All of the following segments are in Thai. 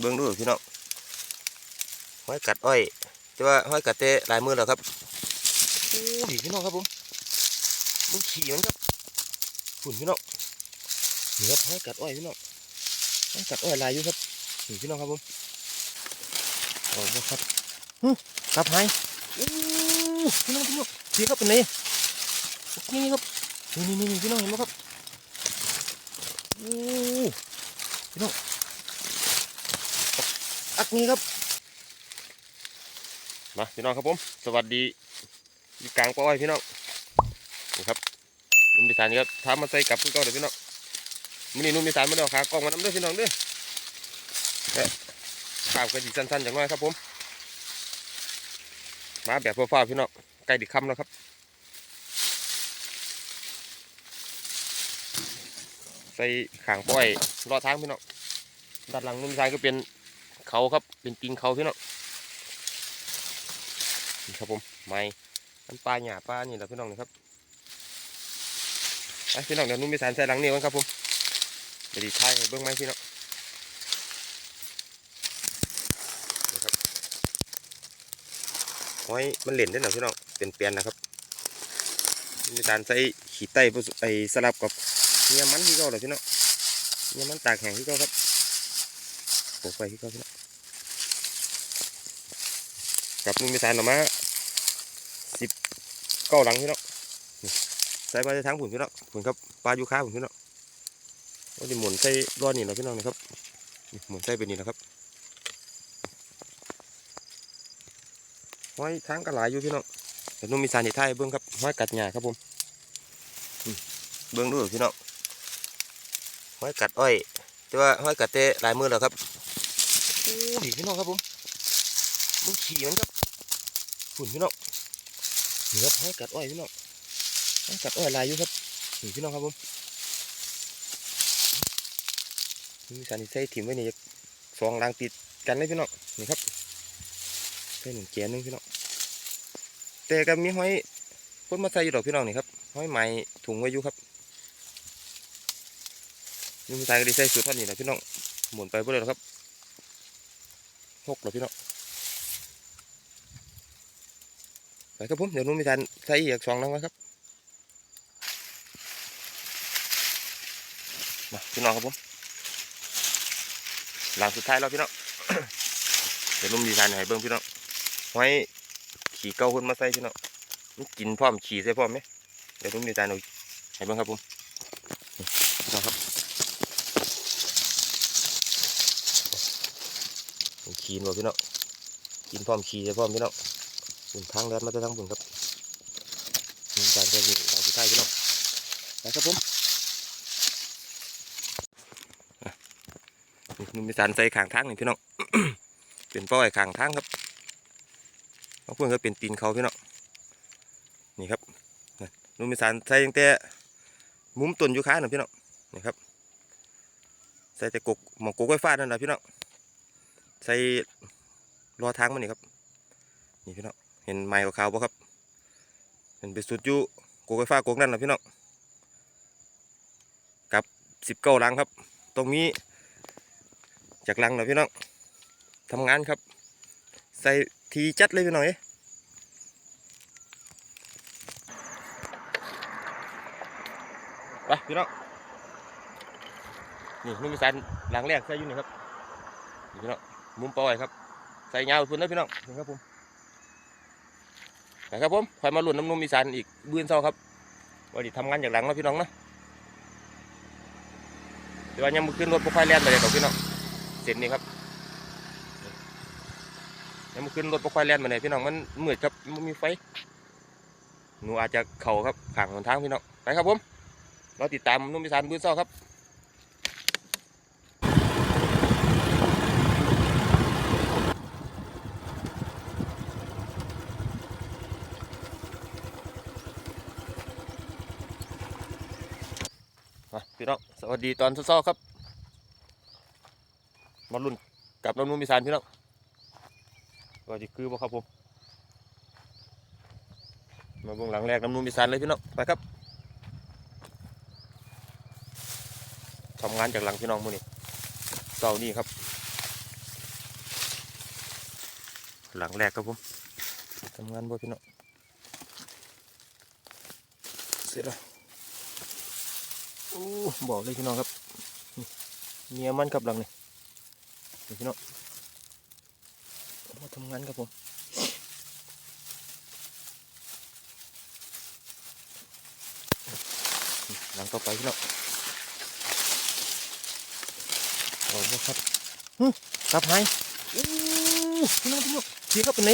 เบิ้งดูพี่น้องห้อยกัดอ้อยแต่ว่าห้อยกัดเตะลายมือแล้วครับโอ้ยพี่น้องครับผมมึงขี่มันครับฝุ่นพี่น้องนี่ครับห้อยกัดอ้อยพี่น้องห้อยกัดอ้อยลายอยู่ครับนี่พี่น้องครับผมโอ้โหครับฮึครับหายโอ้พี่น้องพี่น้องพี่ครับเป็นไงนี่ครับนี่นี่นี่พี่น้องเห็นไหมครับโอ้พี่น้อง อักนี้ครับมาพี่น้องครับผม สวัสดียู่กลางปอยพี่น้องนี่ครับนุ่มพิสานครับทามาใส่กับพี่ก้องเดี๋ยวพี่น้องมินี่นุ่มพิสานมาเดี๋ยวขากล้องมาน้ำเด้วยพี่น้องเด้วยแอะข้าวกระดิสั้นๆอย่างน้อยครับผม มาแบบฟ้าๆพี่น้องใกล้ดิค่ำแล้วครับใส่ขางป้อยรอทางพี่น้องด้านหลังนุ่มพิสานก็เป็น เขาครับเป็นติงเขาพี่น้องนี่ครับผมไม้น้ำปลาหยาปลานี่แหละพี่น้องนะครับไปพี่น้องเดี๋ยวนุ่มมีสารใส่หลังนี่กันครับผมเดี๋ยวดีท้ายให้เบื้องไม้พี่น้องนี่ครับห้อยมันเหล่นได้หน่อยพี่น้องเป็นเปลี่ยนนะครับมีสารใส่ขี้ไต้ไอ้สลับกับเนื้อมันที่เขาเลยพี่น้องเนื้อมันตากแห้งที่เขาครับโปะไปที่เขาพี่น้อง กับนุ่มมีสารออกมาสิบเก้าหลังพี่น้องใส่มาในทางผุนพี่น้องผุนครับปลายูคาผุนพี่น้องว่าจะหมุนใส่ร้อดนี่เนาะพี่น้องนะครับหมุนใส่เป็นนี่นะครับห้อยทางกระหลายอยู่พี่น้องแต่นุ่มมีสารในท้ายเบิ้องครับห้อยกัดหญ้าครับผมเบิ้องดูพี่น้องห้อยกัดอ้อยแต่ว่าห้อยกัดเตะลายมือแล้วครับโอ้ยพี่น้องครับผมมึงขี่มันครับ ฝุ่นพี่น้องนี่ครับให้กัดอ้อยพี่น้องให้กัดอ้อยลายอยู่ครับนี่พี่น้องครับผมมีการใส่ถิ่มไว้นี่สองรางติดกันเลยพี่น้องนี่ครับใส่หนึ่งแกนหนึงพี่น้องแต่ก็มีห้อยพ่นมาใส่อยู่ดอกพี่น้องนี่ครับห้อยไม้ถุงไว้อยู่ครับนี่มีการก็ได้ใส่สูตรท่อนนี่แหละพี่น้องหมุนไปเพื่อเลยครับหกเหรอพี่น้อง ไปครับผมเดี๋ยวนุ่มมีทานใส่อีกสองน้องไว้ครับมาพี่น้องครับผมหลังสุดท้ายแล้วพี่น้องเดี๋ยวนุ่มมีทานให้เบิ้งพี่น้องไว้ขี่เก้าคนมาใส่พี่น้องมันกินพร้อมขี่ใส่พร้อมไหมเดี๋ยวนุ่มมีทานเอาให้เบิ้งครับผมนี่พี่น้องครับขี่บ่พี่น้องกินพร้อมขี่ใส่พร้อมพี่น้อง บุญทางแดนมาจะทั้งบุญครับมีการเดินทางสุดท้ายพี่น้องนะครับผมนี่มีสารใส่ขางทางนี่พี่น้องเป็นป้อยขางทางครับบางคนก็เป็นตีนเขาพี่น้องนี่ครับนะนุ่มมีสารใส่ตั้งแต่มุมต้นยูคาหน่อยพี่น้องนี่ครับใส่แต่กกหมองกกไฟฟ้านั่นแหละพี่น้องใส่รอทางมันนี่ครับนี่พี่น้อง เห็นไม้ขาวๆบ่ครับเห็นไปสุดอยู่โกกไฟฟ้าโกกนั่นนะพี่น้องกับสิบเก้าลังครับ ตรงนี้จากลังนะพี่น้องทำงานครับ ใส่ทีจัดเลยพี่น้องเอ้ยไปพี่น้องนี่นุ่มสารหลังแรกใส่อยู่นี่ครับพี่น้องมุมปล่อยครับ ใส่ยาวพุ่นนะพี่น้องนี่ครับผม นะครับผมคอยมาหลุ่นน้ำนุ่มอีสานอีกบื้นเศร้าครับวันนี้ทำงานอย่างหลังแล้วพี่น้องนะแต่ว่ายังมือขึ้นรถพวกไฟแล่นไปเลยครับพี่น้องเสร็จนี่ครับยังมือขึ้นรถพวกไฟแล่นไปเลยพี่น้องมันมืดครับมันมีไฟหนูอาจจะเข่าครับขางหนทางพี่น้องไปครับผมเราติดตามนุ่มอีสานบื้นเศร้าครับอะพี่น้องส วัสดีตอนเช้าๆครับ มาลุ่นกับน้ำนุ่มอีสานพี่น้องว่าจะคือบ่ครับผม มาเบื้องหลังแรกน้ำนุ่มอีสานเลยพี่น้องไปครับทำงานจากหลังพี่น้องมือนี้เสานี้ครับ หลังแรกครับผมทำงานบ่พี่น้องเสร็จแล้ว อ้บอกเลยพี่น้องครับเมียมันกับหลังนี่นี่พี่น้องมาทำงานครับผมหลังต่อไปพี่น้องเอาบ่ครับหึกลับให้อู้พี่น้องพี่น้องพี่ครับเป็นไง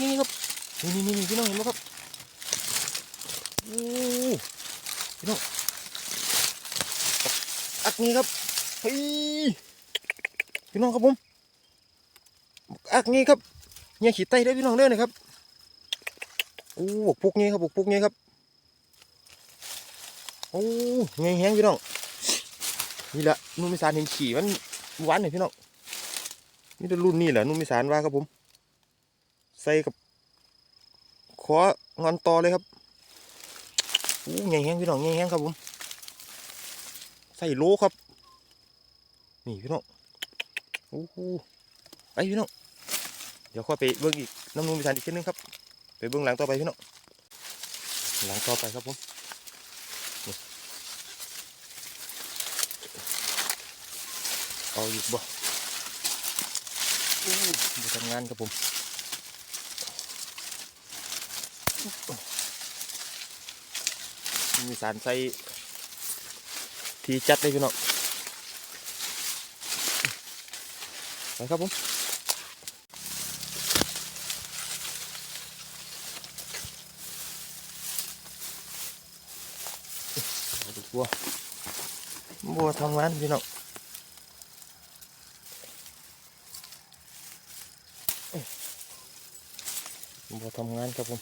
นี่ครับนี่นี่นี่พี่น้องเห็นไหมครับโอ้พี่น้อง อักนี้ครับเฮ้ยพี่น้องครับผมอักนี้ครับเนี่ยขีดไตได้พี่น้องเด้อนะครับโอ้บกปุกนี้ครับบกปุกนี้ครับโอ้ไงแห้งพี่น้องนี่แหละนุ่มมิสานเห็นขี่มันหวานเลยพี่น้องนี่จะรุ่นนี่แหละนุ่มมิสานว่าครับผม ใส่กับของอนต่อเลยครับอู้ใหญ่แห้งพี่น้องใหญ่แห้งครับผม ใส่โลครับ นี่พี่น้องโอ้โหไปพี่น้องเดี๋ยวค่อยไปเบิ้งอีกน้ำนุ่มมิสานอีกทีนึงครับ ไปเบิ้งหลังต่อไปพี่น้องหลังต่อไปครับผมเอาอยู่บ่อู้มาทำงานครับผมมีสารใส่ ทีจัดเลยพี่น้องไปครับผมเอาดูบัวบัวทำงานพี่น้องบัวทำงานครับผม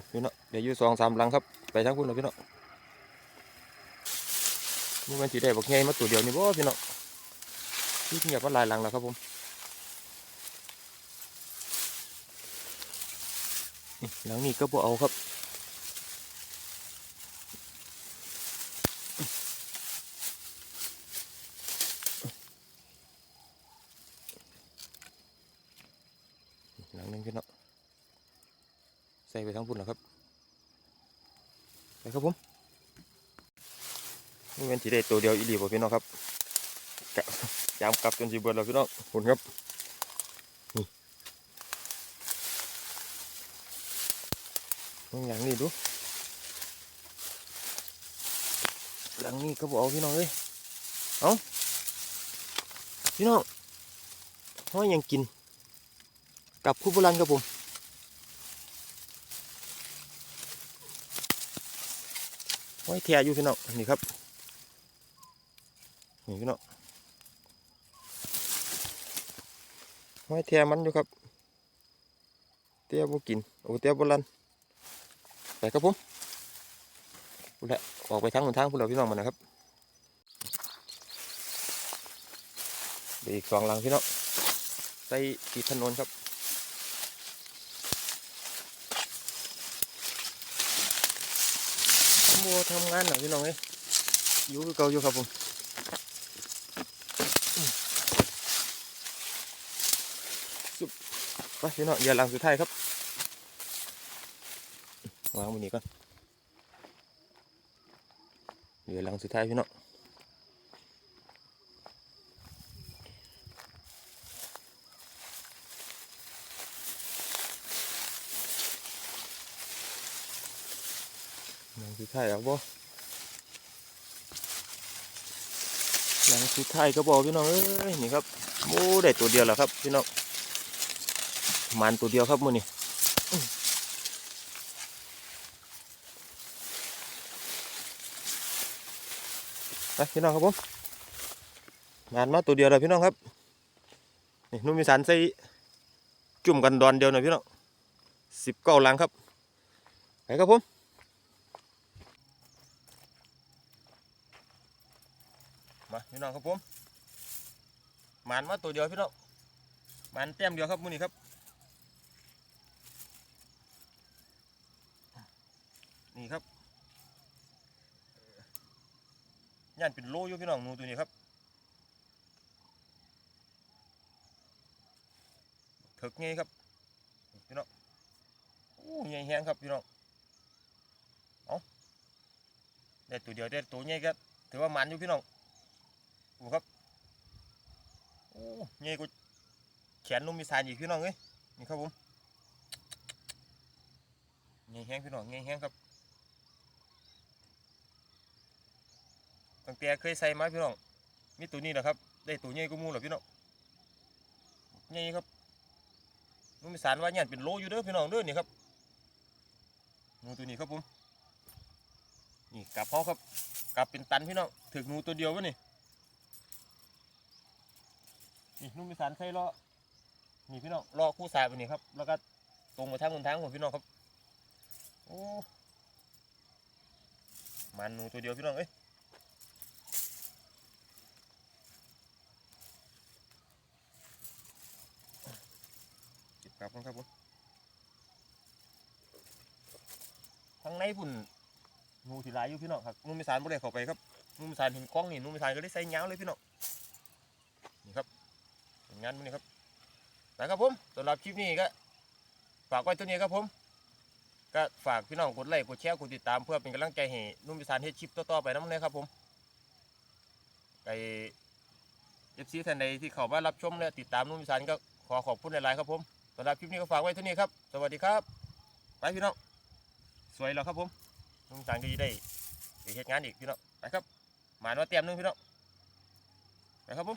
ยพี่น้องเดี๋ยวอยู่สองสามหลังครับ ไปทางคุณเลยพี่น้องนี่มันสีได้บอกไงมาตัวเดียวนี่บ่พี่น้องที่เงียบว่าหลายหลังแล้วครับผมหลังนี้ก็บ่เอาครับหลังหนึงพี่น้องใส่ไปทั้งพุ่นแล้วครับไปครับผมนี่เป็น สีได้ตัวเดียวอีหลีบ่พี่น้องครับกะยามกลับจนสีเบิดแล้วพี่น้องพุ่นครับนี่อย่างนี้ดูหลังนี้ก็บอกพี่น้องเอ้ยเอาพี่น้องห้อยยังกิน กับคู่โบราณครับผมห้อยแทอยู่พี่น้องนี่ครับ นี่พี่น้องหอยแทมันอยู่ครับ เตี้ยบ่กินโอ้เตี้ยโบราณไปครับผมพูดละออกไปทางหนทางพูดเราพี่น้องมานนะครับดีอีกสองลังพี่น้องใส่ตีถนนครับมัวทำงานหน่อยพี่น้องเอ้ยอยู่คือเก่าอยู่ครับผมสุด ไปพี่น้องอย่าลังสุดท้ายครับวางบนนี้ก่อนเดี๋ยวหลังสุดท้ายพี่น้องหลังสุดท้ายเอาบ่หลังสุดท้ายก็บอกพี่น้องเอ้ยนี่ครับโอ้ได้ตัวเดียวแล้วครับพี่น้อง มันตัวเดียวครับมือนี่ไปพี่น้องครับผมมันมาตัวเดียวแล้วพี่น้องครับนี่นุ่มมีสารใส่จุ่มกันดอนเดียวหน่อยพี่น้องสิบเก้าลังครับไปครับผมมาพี่น้องครับผมมานมาตัวเดียวพี่น้องมานเต็มเดียวครับมือนี้ครับ นี่ครับย่านเป็นโลอยู่พี่น้องหนูตัวนี้ครับถึกไงครับพี่น้องโอ้ใหญ่แฮงครับพี่น้องเอาได้ตัวเดียวได้ตัวใหญ่ก็ถือว่ามันอยู่พี่น้องดูครับโอ้ใหญ่กว่าแขนนุ่มมีสานอีกพี่น้องเอ้ยนี่ครับผมใหญ่แฮงพี่น้องใหญ่แฮงครับ ตั้งแต่เคยใส่มาพี่น้องมีตัวนี้แหละครับ ได้ตัวใหญ่ก็มูหละพี่น้องใหญ่ครับนุ่มมีสานว่าเนี่ยเป็นโลอยู่เด้อพี่น้องเด้อนี่ครับงูตัวนี้ครับผมนี่กลับเขาครับกลับเป็นตันพี่น้องถึงงูตัวเดียววะนี่นี่นุ่มมีสานใส่ล้อนี่พี่น้องล้อคู่สายไปนี่ครับ แล้วก็ตรงมาทางบนทางของพี่น้องครับโอ้มันงูตัวเดียวพี่น้องเอ้ย กลับกันครับผมทางในพุ่นงูที่หลายอยู่พี่น้องครับนุ่มมิสานบ่ได้เข้าไปครับนุ่มมิสานเห็นกล้องนี่นุ่มมิสานก็ได้ใส่ยาเลยพี่น้องนี่ครับผลงานมันนี่ครับนะครับผมสำหรับคลิปนี้ก็ฝากไว้ตัวนี้ครับผม ก็ฝากพี่น้องกดไลค์กดแชร์กดติดตามเพื่อเป็นกำลังใจให้นุ่มมิสานเฮ็ดคลิปต่อๆไปน้ำเลยครับผมไอเอฟซีท่านใดที่เข้ามารับชมและติดตามนุ่มมิสานก็ขอขอบคุณหลายๆครับผม สำหรับคลิปนี้ก็ฝากไว้เท่านี้ครับ สวัสดีครับ ไปพี่น้อง สวยแล้วครับผมต้องสังก็จะได้เหตุงานอีกพี่น้อง ไปครับ หมานว่าเตรียมหนึงพี่น้อง ไปครับผม